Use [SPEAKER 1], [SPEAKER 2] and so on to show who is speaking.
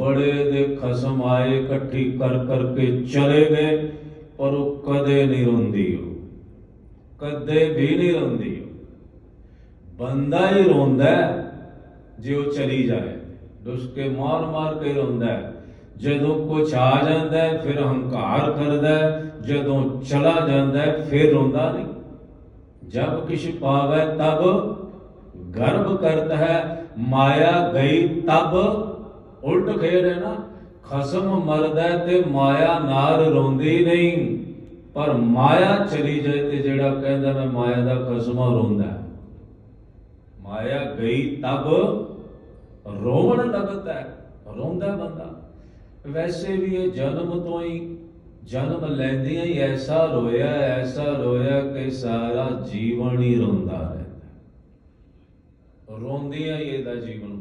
[SPEAKER 1] ਬੜੇ ਦੇ ਖਸਮ ਆਏ, ਇਕੱਠੀ ਕਰ ਕਰਕੇ ਚਲੇ ਗਏ, ਪਰ ਉਹ ਕਦੇ ਨਹੀਂ ਰੋਂਦੀ ਉਹ। ਕਦੇ ਵੀ ਨਹੀਂ ਰੋਂਦੀ ਬੰਦਾ ਹੀ ਰੋਂਦਾ ਜੇ ਉਹ ਚਲੀ ਜਾਏ। ਦੁਸਕੇ ਮਾਰ ਮਾਰ ਕੇ ਰੋਂਦਾ ਜਦੋਂ ਕੁਝ ਆ ਜਾਂਦਾ ਫਿਰ ਹੰਕਾਰ ਕਰਦਾ ਜਦੋਂ ਚਲਾ ਜਾਂਦਾ ਫਿਰ ਰੋਂਦਾ ਨਹੀਂ। ਜਬ ਕਿਛ ਪਾਵੇ, ਤਬ ਗਰਭ ਕਰਤ ਹੈ। ਮਾਇਆ ਗਈ, ਤਬ ਉਲਟ ਖੇਰ ਹੈ ਨਾ, ਖਸਮ ਮਰਦਾ ਤੇ ਮਾਇਆ ਨਾਲ ਰੋਂਦੀ ਨਹੀਂ। ਪਰ ਮਾਇਆ ਚਲੀ ਜਾਏ ਤੇ ਜਿਹੜਾ ਕਹਿੰਦਾ ਮੈਂ ਮਾਇਆ ਦਾ ਖਸਮਾ ਰੋਂਦਾ ਮਾਇਆ ਗਈ ਤਬ ਰੋਣ ਲੱਗਦਾ ਰੋਂਦਾ ਬੰਦਾ। ਵੈਸੇ ਵੀ ਇਹ ਜਨਮ ਤੋਂ ਹੀ ਜਨਮ ਲੈਂਦਿਆਂ ਹੀ ਐਸਾ ਰੋਇਆ ਐਸਾ ਰੋਇਆ ਕਿ ਸਾਰਾ ਜੀਵਨ ਹੀ ਰੋਂਦਾ ਰਹਿੰਦਾ ਰੋਂਦਿਆਂ ਹੀ ਇਹਦਾ ਜੀਵਨ